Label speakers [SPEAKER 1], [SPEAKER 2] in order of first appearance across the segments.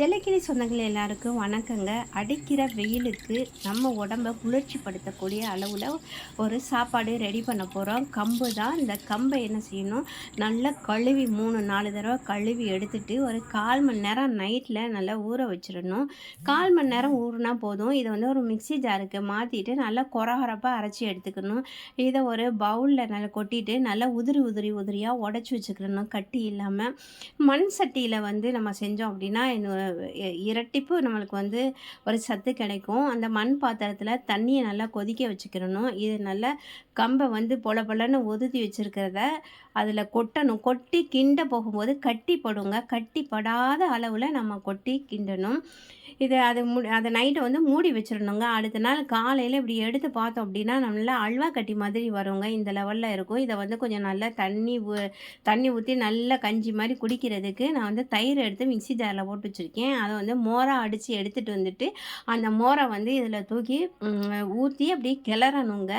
[SPEAKER 1] செல்லக்கிளி சொந்தங்கள் எல்லாருக்கும் வணக்கங்க. அடிக்கிற வெயிலுக்கு நம்ம உடம்பை குளிர்ச்சிப்படுத்தக்கூடிய அளவில் ஒரு சாப்பாடு ரெடி பண்ண போகிறோம் கம்பு தான். இந்த கம்பை என்ன செய்யணும்? நல்லா கழுவி மூணு நாலு தடவை கழுவி எடுத்துட்டு ஒரு கால் மணி நேரம் நைட்டில் நல்லா ஊற வச்சிடணும். கால் மணி நேரம் ஊறினா போதும். இதை வந்து ஒரு மிக்ஸி ஜாருக்கு மாற்றிட்டு நல்லா கொரகொரப்பாக அரைச்சி எடுத்துக்கணும். இதை ஒரு பவுலில் நல்லா கொட்டிட்டு நல்லா உதிரி உதிரி உதிரியாக உடச்சி வச்சுக்கணும். கட்டி இல்லாமல் மண் சட்டியில் வந்து நம்ம செஞ்சோம் அப்படின்னா இன்னும் இரட்டிப்பு நம்மளுக்கு வந்து ஒரு சத்து கிடைக்கும். அந்த மண் பாத்திரத்தில் தண்ணியை நல்லா கொதிக்க வச்சுக்கிறணும் இது நல்லா கம்பை வந்து பொல பொலன்னு ஒதுத்தி வச்சுருக்கிறத அதில் கொட்டணும். கொட்டி கிண்ட போகும்போது கட்டி படுங்க. கட்டி படாத அளவில் நம்ம கொட்டி கிண்டணும். இது அது மு அதை நைட்டை வந்து மூடி வச்சிடணுங்க. அடுத்த நாள் காலையில் இப்படி எடுத்து பார்த்தோம் அப்படின்னா நல்லா அல்வா கட்டி மாதிரி வருங்க. இந்த லெவலில் இருக்கும். இதை வந்து கொஞ்சம் நல்லா தண்ணி தண்ணி ஊற்றி நல்லா கஞ்சி மாதிரி குடிக்கிறதுக்கு நான் வந்து தயிர் எடுத்து மிக்சி ஜாரில் போட்டு வச்சுருக்கேன். அதை வந்து மோரை அடித்து எடுத்துகிட்டு வந்துட்டு அந்த மோரை வந்து இதில் தூக்கி ஊற்றி அப்படியே கிளறணுங்க.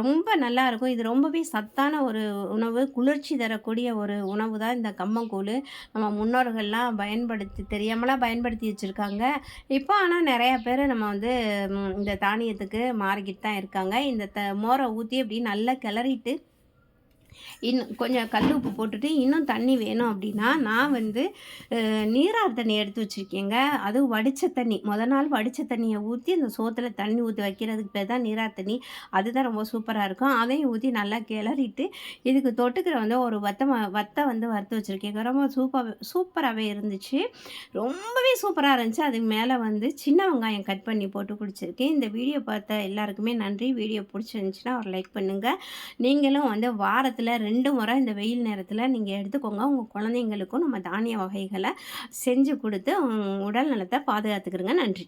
[SPEAKER 1] ரொம்ப நல்லா இருக்கும். இது ரொம்பவே சத்தான ஒரு உணவு. குளிர்ச்சி தரக்கூடிய ஒரு உணவு தான் இந்த கம்மங்கூழ். நம்ம முன்னோர்கள்லாம் பயன்படுத்தி தெரியாமலாம் பயன்படுத்தி வச்சுருக்காங்க. இப்போ ஆனால் நிறையா பேர் நம்ம வந்து இந்த தானியத்துக்கு மாறிக்கிட்டு தான் இருக்காங்க. இந்த த மோரை ஊற்றி அப்படி நல்லா கிளறிட்டு இன்னும் கொஞ்சம் கல் உப்பு போட்டுட்டு இன்னும் தண்ணி வேணும் அப்படின்னா நான் வந்து நீரார் தண்ணி எடுத்து வச்சுருக்கேங்க. அதுவும் வடித்த தண்ணி. முத நாள் வடித்த தண்ணியை ஊற்றி அந்த சோத்தில் தண்ணி ஊற்றி வைக்கிறதுக்கு பேர் தான் நீரார் தண்ணி. அதுதான் ரொம்ப சூப்பராக இருக்கும். அதையும் ஊற்றி நல்லா கிளறிட்டு இதுக்கு தொட்டுக்கிற வந்து ஒரு வத்த வத்தை வந்து வறுத்து வச்சுருக்கேங்க. ரொம்ப சூப்பர் சூப்பராகவே இருந்துச்சு. ரொம்பவே சூப்பராக இருந்துச்சு. அதுக்கு மேலே வந்து சின்ன வெங்காயம் கட் பண்ணி போட்டு குடிச்சிருக்கேன். இந்த வீடியோ பார்த்த எல்லாருக்குமே நன்றி. வீடியோ பிடிச்சிருந்துச்சுன்னா ஒரு லைக் பண்ணுங்கள் நீங்களும் வந்து வாரத்தில் ரெண்டு முறை இந்த வெயில் நேரத்தில் நீங்கள் எடுத்துக்கோங்க. உங்கள் குழந்தைங்களுக்கும் நம்ம தானிய வகைகளை செஞ்சு கொடுத்து உடல் நலத்தை பாதுகாத்துக்கிறோங்க நன்றி.